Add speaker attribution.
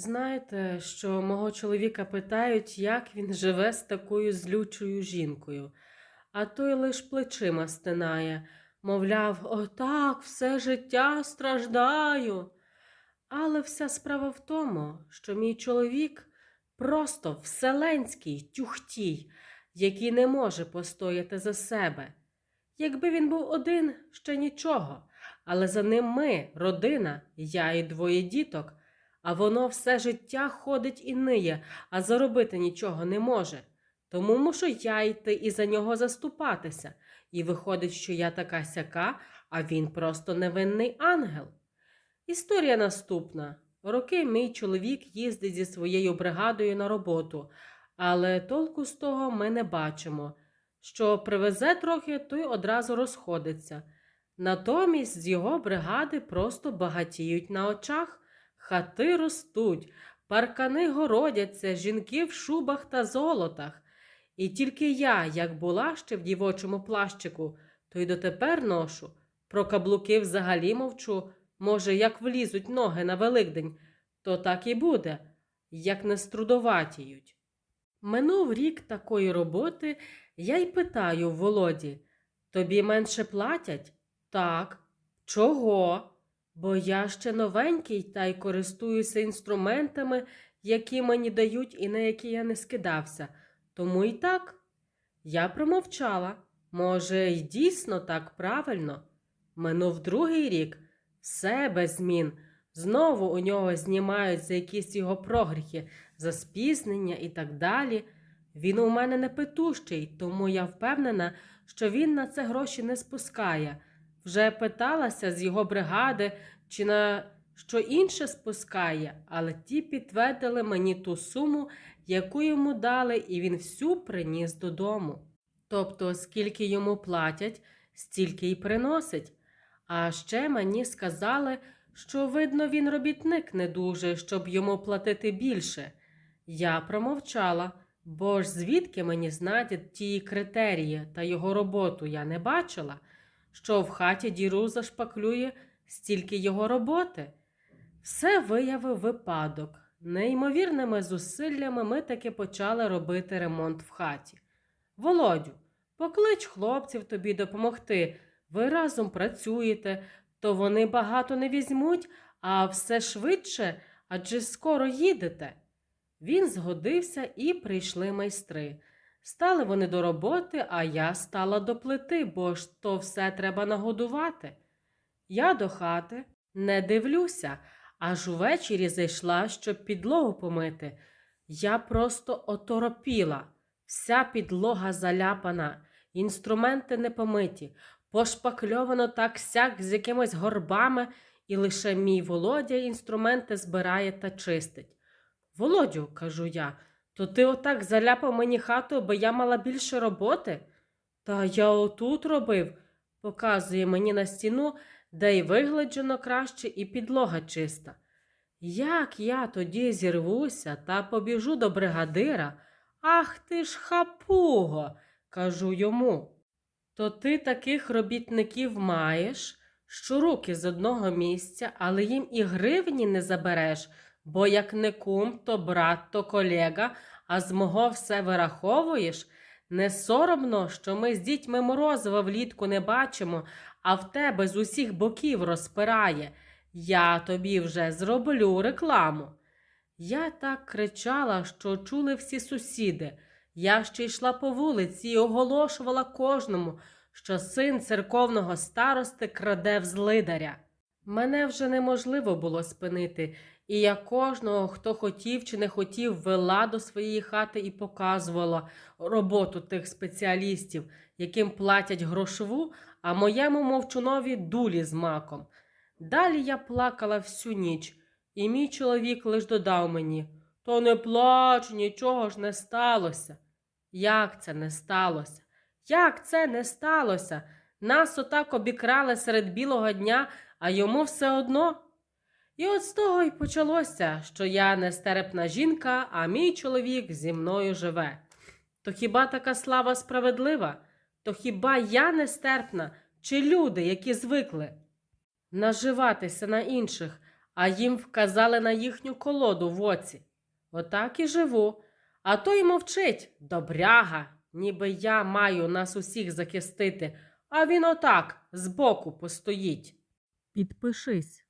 Speaker 1: Знаєте, що мого чоловіка питають, як він живе з такою злючою жінкою, а той лиш плечима стинає, мовляв, отак все життя страждаю. Але вся справа в тому, що мій чоловік просто вселенський тюхтій, який не може постояти за себе. Якби він був один, ще нічого, але за ним ми, родина, я і двоє діток, а воно все життя ходить і ниє, а заробити нічого не може. Тому мушу я йти і за нього заступатися. І виходить, що я така сяка, а він просто невинний ангел. Історія наступна. Роки мій чоловік їздить зі своєю бригадою на роботу, але толку з того ми не бачимо. Що привезе трохи, той одразу розходиться. Натомість з його бригади просто багатіють на очах, хати ростуть, паркани городяться, жінки в шубах та золотах. І тільки я, як була ще в дівочому плащику, то й дотепер ношу. Про каблуки взагалі мовчу. Може, як влізуть ноги на Великдень, то так і буде, як не струдоватіють. Минув рік такої роботи, я й питаю Володі, тобі менше платять? Так. Чого? Бо я ще новенький та й користуюся інструментами, які мені дають і на які я не скидався. Тому й так. Я промовчала. Може, й дійсно так правильно. Минув другий рік, все без змін. Знову у нього знімають за якісь його прогріхи, за спізнення і так далі. Він у мене не петущий, тому я впевнена, що він на це гроші не спускає. Вже питалася з його бригади чи на що інше спускає, але ті підтвердили мені ту суму, яку йому дали, і він всю приніс додому. Тобто, скільки йому платять, стільки й приносить. А ще мені сказали, що, видно, він робітник не дуже, щоб йому платити більше. Я промовчала, бо ж звідки мені знати ті критерії та його роботу я не бачила, що в хаті діру зашпаклює стільки його роботи. Все виявив випадок. Неймовірними зусиллями ми таки почали робити ремонт в хаті. Володю, поклич хлопців тобі допомогти. Ви разом працюєте, то вони багато не візьмуть, а все швидше, адже скоро їдете. Він згодився і прийшли майстри. Стали вони до роботи, а я стала до плити, бо ж то все треба нагодувати. Я до хати не дивлюся, аж увечері зайшла, щоб підлогу помити. Я просто оторопіла. Вся підлога заляпана, інструменти не помиті, пошпакльовано так сяк з якимись горбами, і лише мій Володя інструменти збирає та чистить. Володю, кажу я, то ти отак заляпав мені хату, аби я мала більше роботи? Та я отут робив, показує мені на стіну, де й вигладжено краще, і підлога чиста. Як я тоді зірвуся та побіжу до бригадира? Ах ти ж хапуго, кажу йому. То ти таких робітників маєш, що руки з одного місця, але їм і гривні не забереш, бо як не кум, то брат, то колега, а з мого все вираховуєш. Не соромно, що ми з дітьми морозива влітку не бачимо, а в тебе з усіх боків розпирає. Я тобі вже зроблю рекламу. Я так кричала, що чули всі сусіди. Я ще йшла по вулиці і оголошувала кожному, що син церковного старости краде в злидаря. Мене вже неможливо було спинити, і я кожного, хто хотів чи не хотів, вела до своєї хати і показувала роботу тих спеціалістів, яким платять грошову, а моєму мовчунові дулі з маком. Далі я плакала всю ніч, і мій чоловік лиш додав мені То не плач, нічого ж не сталося. Як це не сталося? Як це не сталося? Нас отак обікрали серед білого дня, а йому все одно. І от з того й почалося, що я нестерпна жінка, а мій чоловік зі мною живе. То хіба така слава справедлива? То хіба я нестерпна, чи люди, які звикли наживатися на інших, а їм вказали на їхню колоду в оці. Отак і живу. А той мовчить, добряга, ніби я маю нас усіх захистити, а він отак збоку постоїть.
Speaker 2: Підпишись.